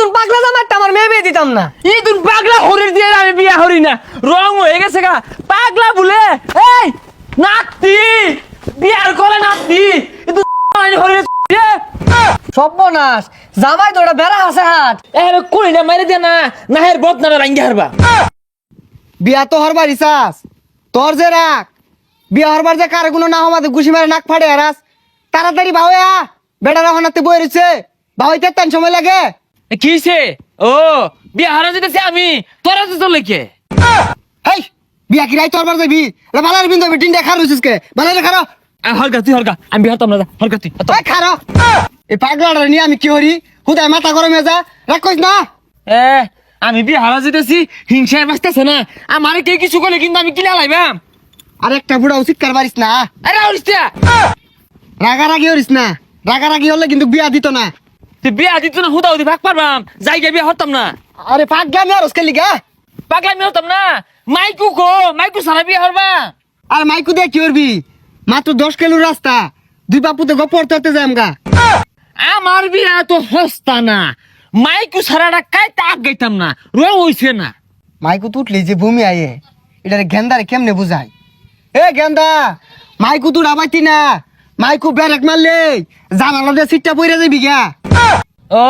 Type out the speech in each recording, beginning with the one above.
ইদুন পাগলা আমার মেয়ে বিয়ে দিতাম না। ইদুন পাগলা হরির দিয়ে আমি বিয়া হরি না। রং হয়ে গেছে গা। পাগলা বলে। এই নাতি! বিয়ার করে নাতি! ইদুন হরির সর্বনাশ জামাই তো ওটা বেড়া আছে এর কই না মারি দে না না হের বদ না রাঙ্গি হারবা। বিয়া তো হরবার ইসাস। তোর যে রাখ বিয়া হরবার যে কার কোনো না হমাতে গুছি মারে নাক ফাড়ে হারাস। তাড়াতাড়ি বাহুয়া। বেটা রহনাতে বই রয়েছে বাহুইতে তেন সময় লাগে। কিছে ও বিয়া হারা যেতেছে আমি। তোরা তো চলে কে হেই বিয়া কি রাই তোরবার যাবি রে বালার বিন্দু হবে টিন দেখা রয়েছিস কে? বালারে খারো হরকা তুই হরকা। আমি বিয়া হতাম না হরকা তুই। এই খারো। এই পাগলাটা নিয়ে আমি কি হরি? হুদায় মাথা গরমে যা। রাখ কইস না। এ আমি বিয়া হারা যেতেছি হিংসায় বাঁচতেছে না। আমার কে কিছু করলে কিন্তু আমি কিলা লাইবাম আর একটা বুড়া উচিত কার পারিস না। আরে অরিস্তা রাগারাগি হরিস না। রাগারাগি হলে কিন্তু বিয়া দিত না। তুই বিয়া দিত না হুদা হুদি ভাগ পারবাম? জায়গা বিয়া হতাম না। আরে পাগলামি আর ওসকে লিগা? পাগলা আমি হতাম না। মাইকু কো মাইকু সারা বিয়া হরবা। আর মাইকু দিয়ে কি করবি? মাত্র দশ কিলো রাস্তা। দুই বাপুতে গপ পড়তে হতে যাই আমগা। আমার বিয়া তো হস্তা না। মাইকু সারাটা কাই তাক গাইতাম না। রং হইছে না। মাইকু তুটলি যে ভূমি আয়ে। এটারে গেন্দারে কেমনে বুঝাই? এ গেন্দা মাইকু তুই আবাইতি না। মাইকু ব্যারেক মারলে জানালা দিয়ে সিটটা পইরা যাবি গা ও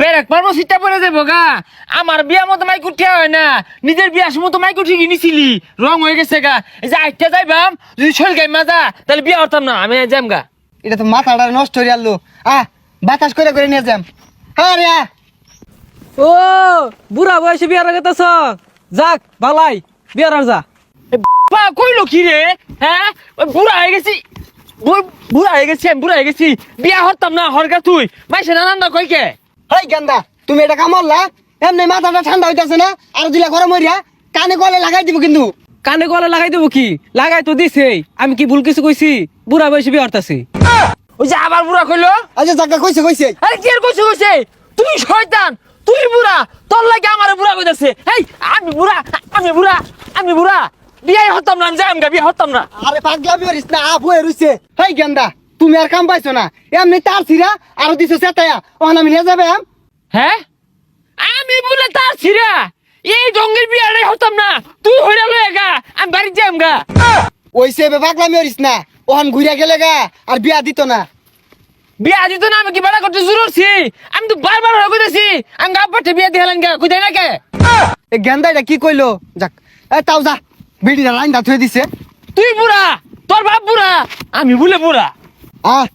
বেরেক পারব সিটটা পরে যাব গা। আমার বিয়া মতো মাইকু ঠিয়া হয় না। নিজের বিয়ার সময় তো মাইকু ঠিকই নিছিলি রং হয়ে গেছে গা। এই যে আইটা যাইবাম যদি শরীর গাই মাজা তাহলে বিয়া হতাম না আমি যাম গা। এটা তো মাথাটা নষ্ট হয়ে আনলো আহ বাতাস করে করে নিয়ে যাম হ্যাঁ রে আ। ও বুড়া বয়সে বিয়ার গেতেছ যাক ভালাই বিয়ার আর যা। বা কইলো কি রে? হ্যাঁ? বুড়া হয়ে গেছি। বুড়া হয়ে গেছি আমি বুড়া হয়ে গেছি। বিয়া হতাম না হরগা তুই। মাইসে নানান না কই কে? হেই গেন্দা তুমি এটা কামড়লা এমনি মাথাটা ঠান্ডা হইতাছে না আর দিলা গরম হইয়া কানে কলে লাগাই দিব কিন্তু। কানে গলে লাগাই দেবো কি? লাগাই তো দিছে আমি কি ভুল কিছু কইছি? বুড়া বয়সে বিয়ে হরতাছি ওই যে আবার বুড়া কইলো? আচ্ছা জায়গা কইছে কইছে। আরে কি আর কইছে কইছে? তুই শয়তান তুই বুড়া। তোর লাগে আমার বুড়া কইতাছে। এই আমি বুড়া আমি বুড়া আমি বুড়া। বিয়ে হতাম না যাই গা বিয়ে হতাম না। আরে পাগলামি হরিস না আপ হয়ে হেই গেন্দা তুমি আর কাম পাইছো না। এমনি তার ছিড়া আর দিছো সেতায়া ওখানে আমি নিয়ে যাবে আম? হ্যাঁ আমি বলে তার ছিড়া। এই জঙ্গের বিয়ারে হতাম না। তুই হইরা লয়ে গা আমি বাড়ি যাই গা ওইসে বে পাগলামি হরিস না। ওখান ঘুরিয়া গেলে গা আর বিয়া দিত না। বিয়া দিত না আমি কি বাড়া করতে শুরু করছি আমি তো বারবার হয়ে কইতেছি আমি গা পাঠে বিয়া দিয়ে হেলেন গা কইতাই না কে? এ গেন্দা এটা কি কইলো? যাক এ তাও যা। বিড়িটা লাইন দা থুয়ে দিছে। তুই বুড়া তোর বাপ বুড়া আমি বলে বুড়া। আহ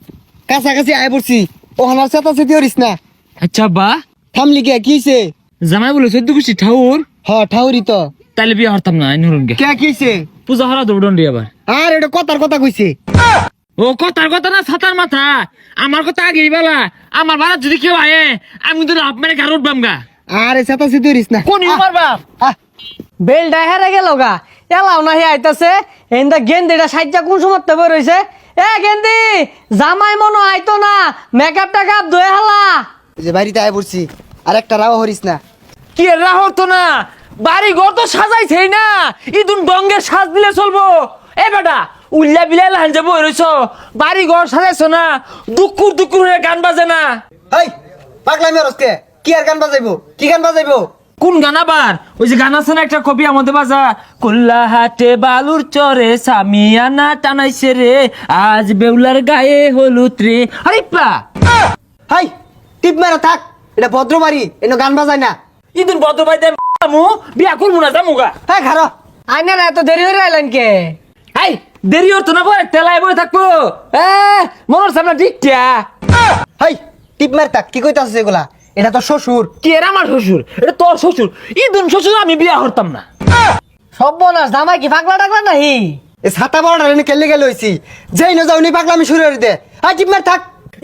কাছাকাছি আয় পড়ছি। ওখানে আর সেতা সেতি হরিস না। আচ্ছা বা। থামলি কে কিছে জামাই বলে চোদ্দ কুচি ঠাউর। হ ঠাউরি তো। তাহলে বিয়ে হরতাম না নুরুন গে। কে কিছে পূজা হরা দৌড়ন আবার। আর এটা কথার কথা কইছে। ও কথার কথা না ছাতার মাথা। আমার কথা আগেই বেলা। আমার বাড়া যদি কেউ আয়ে আমি তো লাভ মেরে ঘর উঠবাম গা। আরে সেতি হরিস না। কোন মারবা বেলটা হেরে গেল গা। এলাও না হে আইতাছে। এন্দা গেন্দিটা সাইজা কোন সময় বের হইছে? এ গেন্দি জামাই মনো আইতো না। মেকআপ টেকআপ ধুয়ে হালা। এই যে বাড়িতে আয় পড়ছি আর একটা রাও হরিস না। কি রাহর তো না? বাড়ি ঘর তো সাজাইছেই না। ইদুন ডঙ্গের সাজ দিলে চলবো। এ বেটা উল্লা বিলা লাহান যাব রইছ বাড়ি ঘর সাজাইছো না? দুকুর দুকুর হয়ে গান বাজে না। হেই পাগলামি হরস কে? কি আর গান বাজাইবো? কি গান বাজাইবো? কোন গান আবার? ওই যে গান আছে না একটা কবি আমাদের বাজা? কুল্লা হাটে বালুর চরে সামিয়ানা টানাইছে রে আজ বেউলার গায়ে হলুদ রে। আরে পা হাই টিপ মেরা থাক। এটা ভদ্র বাড়ি এনে গান বাজায় না। ইদুন ভাই দেন আমু বিয়া করব না জামুগা হ্যাঁ খারো। আইনার এত দেরি হয়ে আইলেন কে? এই দেরি হতো না বলে তেলায় বই থাকব। এ মনের সামনে ডিকটা হাই টিপ মের থাক। কি কইতাছিস এগুলা? এটা তো শ্বশুর। কি এর আমার শ্বশুর? এটা তোর শ্বশুর। ইদুন শ্বশুর আমি বিয়া হরতাম না। সর্বনাশ জামাই কি পাগলা টাগলা নাহি? এ ছাতা বড়টা এনে কেলে গেলে হইছি। যেই না যাও নি পাগলামি শুরু করে দে। হাই টিপ মের থাক।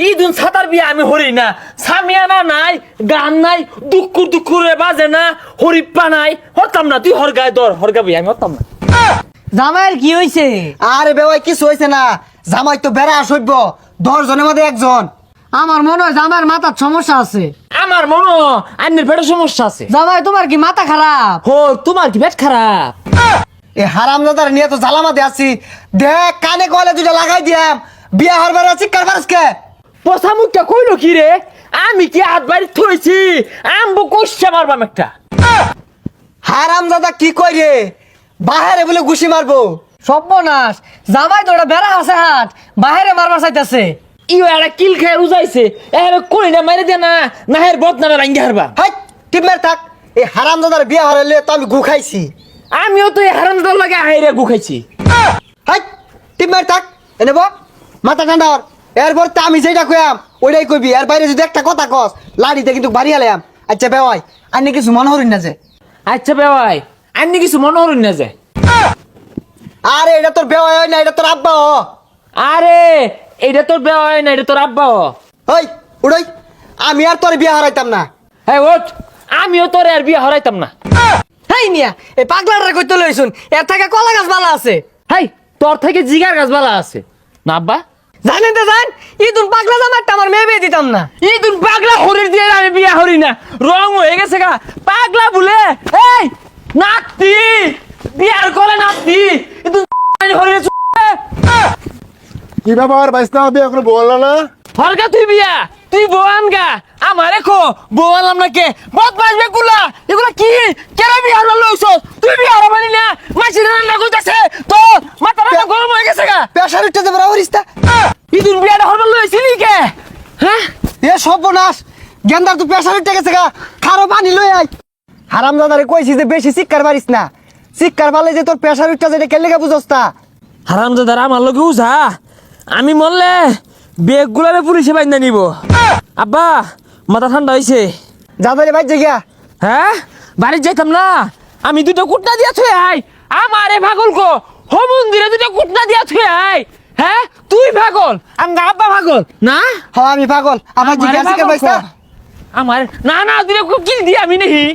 ইদুন সাতার বিয়া আমি হরি না। সামিয়ানা নাই গান নাই দুকুর দুকুরে বাজে না হরিপ্পা নাই। হরতাম না তুই হরগায় দর হরগা বিয়া আমি হরতাম না। জামাইয়ের কি হইছে? আরে বেওয়াই কিছু হইছে না। জামাই তো বেড়া সভ্য দশ জনের মধ্যে একজন। আমার মনে হয় জামাইয়ের মাথার সমস্যা আছে। আমার মনো আন্নের পেটের সমস্যা আছে। জামাই তোমার কি মাথা খারাপ? হো তোমার কি পেট খারাপ? এ হারাম দাদার নিয়ে তো জ্বালামাতে আছি। দেখ কানে কলে দুটা লাগাই দিয়াম। বিয়া হরবার আছি কারবার আজকে পচা মুখটা কইলো কি রে? আমি কি হাত বাড়ি থইছি? আম্বু কষছে মারবাম একটা। হারাম দাদা কি কই রে? বাহারে বলে ঘুষি মারবো। সর্বনাশ জামাই তো ওটা বেড়া আছে হাট বাহিরে মারবার চাইতেছে। ইও একটা কিল খেয়ে উজাইছে। এর কই না মারি দে না না হের বদ না রাঙ্গি হারবা। হাই টিমের থাক। এই হারাম দাদার বিয়ে হারাইলে তো আমি গু খাইছি। আমিও তো এই হারাম দল লাগে হাইরে গু খাইছি। হাই টিমের থাক। এনে মাথা ঠান্ডা হর। এরপর তো আমি যেটা কইয়াম ওইটাই কইবি। এর বাইরে যদি একটা কথা কস লাড়িতে কিন্তু বাড়ি আলাম আচ্ছা বেওয়াই আর কিছু মনে হরিন না যে। আচ্ছা বেওয়াই আন্নি কিছু মনে হরুন না যে। আরে এটা তোর বেওয়াই হয় না এটা তোর আব্বা হ আরে এইটা তোর বেওয়াই না এটা তোর আব্বা। ওই উড়ই আমি আর তোর বিয়ে হারাইতাম না। হ্যাঁ ওঠ আমিও তোর আর বিয়ে হরাইতাম না। হেই মিয়া এই পাগলাটা কইতে লইছুন এর থেকে কলা গাছ ভালো আছে। হাই তোর থেকে জিগার গাছ বালা আছে। না আব্বা। জানেন তো জান ইদুন পাগলা জামারটা আমার মেয়ে বিয়ে দিতাম না। তুই পাগলা হরির দিয়ে আমি বিয়া হরি না। রং হয়ে গেছে গা। পাগলা বলে। এই নাতি বিয়ার করে নাতি তুই হরির কি ব্যাপার বাইসনা বিয়ে এখন বলল না? হরগা তুই বিয়া? তুই বোয়ান গা আমারে খো বোয়ালাম না কে বদ বাজবে গুলা এগুলা কি? কেন বিয়া হলো লইছ? তুই বিয়া হলো মানে না? মাছি রান্না কইতাছে তো মাথা রান্না গরম হয়ে গেছে গা। পেশার উঠতে দেবে হরিস্তা ইদুন বিয়াটা হলো লইছিলি কে? হ্যাঁ? এ সর্বনাশ। গেন্দার তুই পেশার উঠতে গেছে গা। খারো পানি লই আই হারাম দাদারে কইছি যে বেশি শিক্ষার পারিস না। শিক্ষার পালে যে তোর পেশার উঠতে যেটা কেলে গে বুঝস তা? হারাম দাদার আমার লগে উজা আমি মরলে বেগ গুলারে পুলিশে বাইন্দা নিব। আব্বা মাথা ঠান্ডা হইছে। যাদারে ভাই গিয়া হ্যাঁ? বাড়ি যাইতাম না? আমি দুটো কুটনা দিয়া থুয়ে আই। আমারে পাগল কো। হো মন্দিরে দুটো কুটনা দিয়া থুয়ে আই। হ্যাঁ? তুই পাগল? আঙ্গা আব্বা পাগল। না? হ আমি পাগল। আমার জিজ্ঞাসা বাইস্তা আমার না না দুটো কিল দিয়ে আমি নেহি